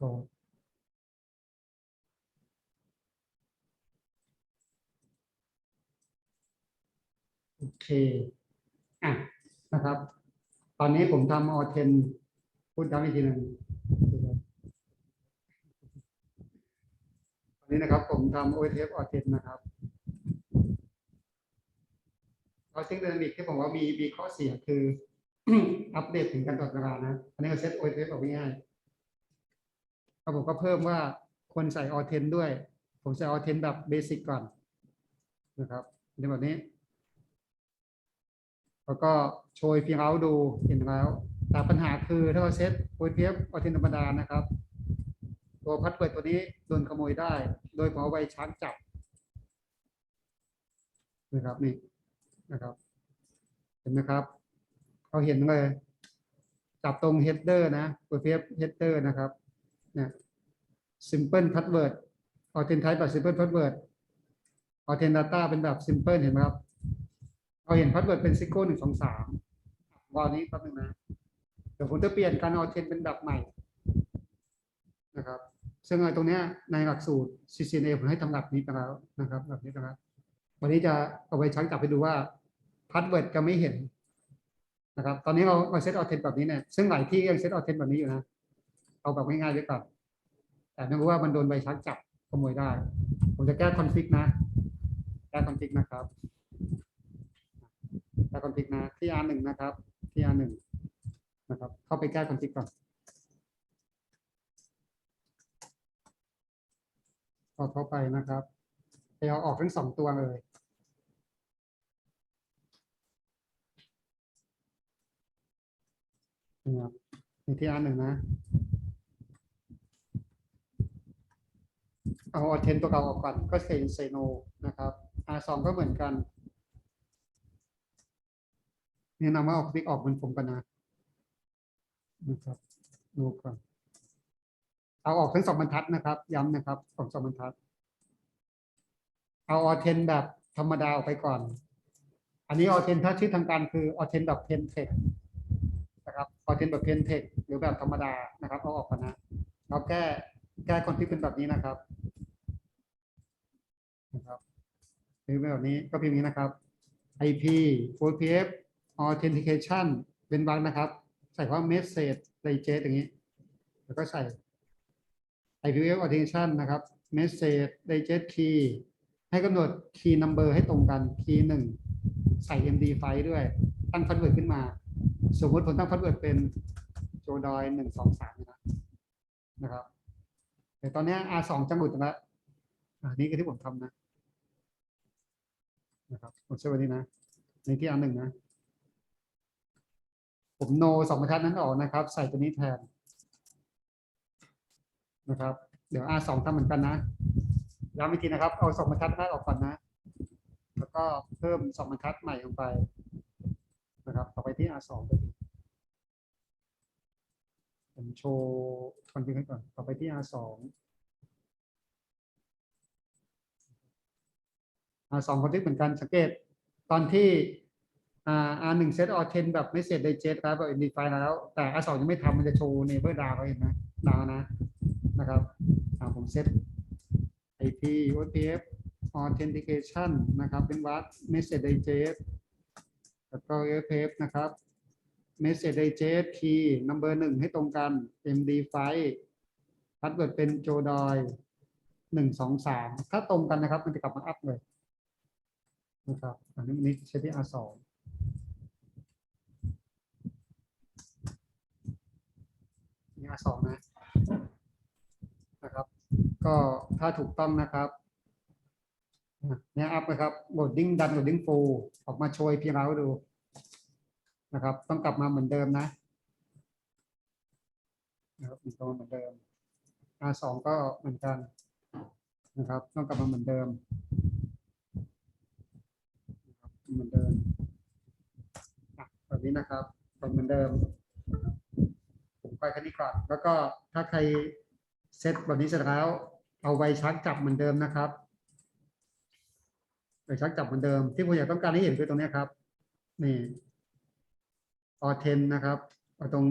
ก็โอเคอะนะครับ ตอนนี้ผมทำออเทนพูดย้ำอีกทีหนึ่งตอนนี้นะครับ ผมทำโอเทฟออเทนนะครับเราเช็คเดนามิกที่ผมว่ามีมีข้อเสียคืออัปเดตถึงการตรวจเวลานะอันนี้ก็เซตโอเทฟออกง่ายๆ แล้วผมก็เพิ่มว่าควรใส่ออเทนด้วย ผมใส่ออเทนแบบเบสิกก่อนนะครับในแบบนี้ แล้วก็โชยฟีเอาดูเห็นแล้ว แต่ปัญหาคือถ้าเราเซตโอเทฟออเทนธรรมดานะครับ ตัวพัดเปิดตัวนี้โดนขโมยได้ โดยผมเอาไว้ช้างจับนะครับนี่นะครับ เห็นไหมครับเขาเห็นเลยจับตรง header นะตัวเฟฟ header นะครับ นี่ย simple password authent type แบบ simple password authent data เป็นแบบ simple เห็นไหมครับ เราเห็น password เป็นซิโก้หนึ่งสองสามวันนี้แป๊บนึงนะ เดี๋ยวผมจะเปลี่ยนการ authent เป็นแบบใหม่นะครับ ซึ่งไอ้ตรงเนี้ยในหลักสูตร CCNA ผมให้ทำแบบนี้ไปแล้วนะครับแบบนี้นะครับ วันนี้จะเอาไปชักจับไปดูว่าพาสเวิร์ดจะไม่เห็นนะครับ ตอนนี้เราเราเซตออเทนแบบนี้เนี่ย ซึ่งหลายที่ยังเซตออเทนแบบนี้อยู่นะ เอาแบบง่ายๆไว้ก่อนแต่ไม่รู้ว่ามันโดนใบชักจับขโมยได้ ผมจะแก้คอนฟิกนะ แก้คอนฟิกนะครับแก้คอนฟิกนะที่ R หนึ่งนะครับ ที่ R หนึ่งนะครับ เข้าไปแก้คอนฟิกก่อนพอเข้าไปนะครับไปเอาออกทั้งสองตัวเลยนะครับที่อันหนึ่งนะ เอาออเทนตัวเก่าออกก่อนก็เซนเซโนนะครับ R สองก็เหมือนกันแนะนำว่าเอาคลิกออกบนผมกันนะนะครับดูก่อนเอาออกทั้งสองบรรทัดนะครับ ย้ำนะครับออกสองบรรทัด เอาออเทนแบบธรรมดาออกไปก่อน อันนี้ออเทนถ้าชื่อทางการคือออเทนแบบเพนเทคนะครับออเทนแบบเพนเทคหรือแบบธรรมดานะครับเอาออกก่อนนะเราแก้แก้คนฟิกเป็นแบบนี้นะครับ นะครับหรือแบบนี้ก็พิมพ์นี้นะครับ IP OPF Authentication เป็นบางนะครับ ใส่ว่า Message Digest อย่างนี้ แล้วก็ใส่ IPv Authentication นะครับ Message Digest Key ให้กำหนด Key Number ให้ตรงกัน Key หนึ่งใส่ MD ไฟด้วย ตั้งพัดเวิร์ดขึ้นมา สมมติผมตั้งพัดเวิร์ดเป็นโจดอยหนึ่งสองสามนะนะครับแต่ตอนนี้ R สองจังหลุดแล้วอันนี้คือที่ผมทำนะ นะครับผมเชื่อวันนี้นะในที่ R หนึ่งนะ ผมโนสองบรรทัดนั้นออกนะครับ ใส่ตัวนี้แทนนะครับ เดี๋ยว R สองทำเหมือนกันนะย้ำอีกทีนะครับ เอาสองบรรทัดแรกออกก่อนนะ แล้วก็เพิ่มสองบรรทัดใหม่ลงไปนะครับ ต่อไปที่ R สองก็ดีผมโชว์คอนฟิกให้ก่อน ต่อไปที่ R สอง สองคอนฟิกเหมือนกันสังเกตตอนที่ R R หนึ่งเซตออเทนแบบไม่เสร็จไดเจสครับแบบ identify แล้ว แต่ R สองยังไม่ทำมันจะโชว์ neighbor down เห็นไหมดาวนะนะครับผมเซต IP OTF authentication นะครับเป็นวัด message digest แล้วก็ FF นะครับ message digest key number หนึ่งให้ตรงกัน MD5 password เป็นโจดอยหนึ่งสองสามถ้าตรงกันนะครับ มันจะกลับมาอัพเลย นะครับ อันนี้ใช้ที่ R2 นี่ R2 นะ นะครับ ก็ถ้าถูกต้องนะครับเนี่ยอัพนะครับโหลดดิ้งดันโหลดดิ้งฟูออกมาโชยพี่เราดูนะครับ ต้องกลับมาเหมือนเดิมนะนะครับต้องเหมือนเดิม R2 ก็เหมือนกันนะครับ ต้องกลับมาเหมือนเดิมนะครับเหมือนเดิมอะแบบนี้นะครับ เหมือนเดิมไปค่นี้ก่อนแล้วก็ถ้าใครเซตแบบนี้เสร็จแล้ว เอาไวชักจับเหมือนเดิมนะครับไวชักจับเหมือนเดิม ที่ผมอยากต้องการให้เห็นคือตรงนี้ครับ นี่ออเทนนะครับเอาตรง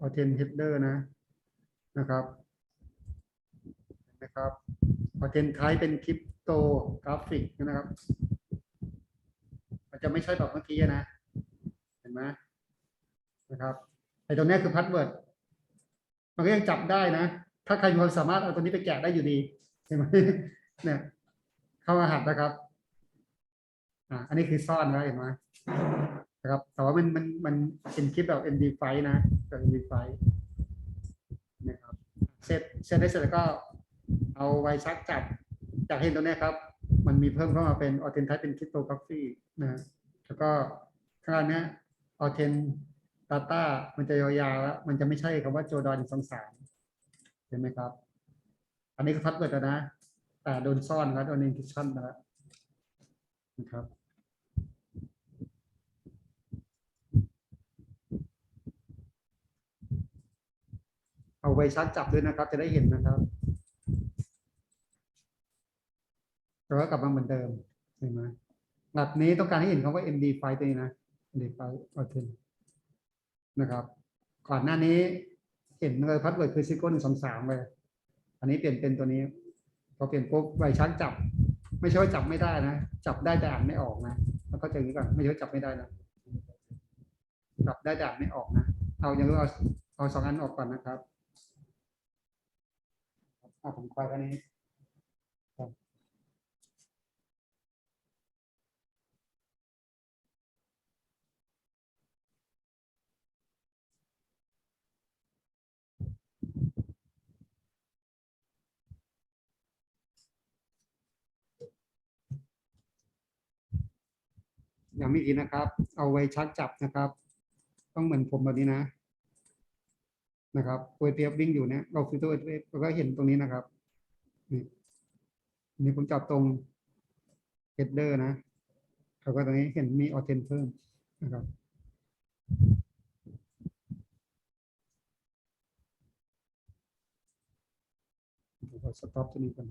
ออเทนเฮดเดอร์นะนะครับนะครับพอเทนไทป์เป็นคริปโตกราฟิกนะครับ มันจะไม่ใช่แบบเมื่อกี้นะ เห็นไหม นะครับไอ้ตรงเนี้คือพาสเวิร์ดมันก็ยังจับได้นะ ถ้าใครมีความสามารถเอาตัวนี้ไปแกะได้อยู่ดีเห็นไหมเนี่ย เข้ารหัสนะครับอ่าอันนี้คือซ่อนไว้เห็นไหมนะครับแต่ว่ามันมันมันเป็นคลิปแบบ MD5 นะแบบ MD5 นะครับเสร็จเสร็จได้เสร็จแล้วก็เอาไวชักจับจากเห็นตรงนี้ครับ มันมีเพิ่มเข้ามาเป็นออเทนไทเป็นคริปโตกราฟีนะแล้วก็ข้างล่าเนี้ยออเทนาต้ามันจะยาวๆแล้วมันจะไม่ใช่คำว่าโจดอนสองสามเห็นไหมครับ อันนี้ก็พัดเบิดแล้วนะ แต่โดนซ่อนแล้วโดนอินทิชันแล้วนะครับเอาไว้ชักจับด้วยนะครับ จะได้เห็นนะครับแต่ว่ากลับมาเหมือนเดิมเห็นไหมแบบนี้ต้องการให้เห็นคำว่า MD ไฟล์ตัวนี้นะ MD ไฟล์โอเคน นะครับ ก่อนหน้านี้เห็นเลยพัดเวิร์ดคือซิโก้หนึ่งสองสามเลย อันนี้เปลี่ยนเป็นตัวนี้ พอเปลี่ยนปุ๊บไวชักจับ ไม่ใช่ว่าจับไม่ได้นะ จับได้แต่อ่านไม่ออกนะแล้วก็เจออย่างนี้ก่อนไม่ใช่ว่าจับไม่ได้นะจับได้แต่อ่านไม่ออกนะเอาอย่างนี้เอาเอาสองอันออกก่อนนะครับเอาผมควายกันนี้ อ ย่างไม่อีนะครับ เอาไว้ชักจับนะครับ ต้องเหมือนผมแบบนี้นะ นะครับโอเอฟวิ่งอยู่เนี่ยเราคือตัวเอฟเราก็เห็นตรงนี้นะครับนี่นนี้ผมจับตรง header นะแล้วก็ตรงนี้เห็นมีออเทนเพิ่มนะครับผมขอสต็อปตัวนี้ก่อน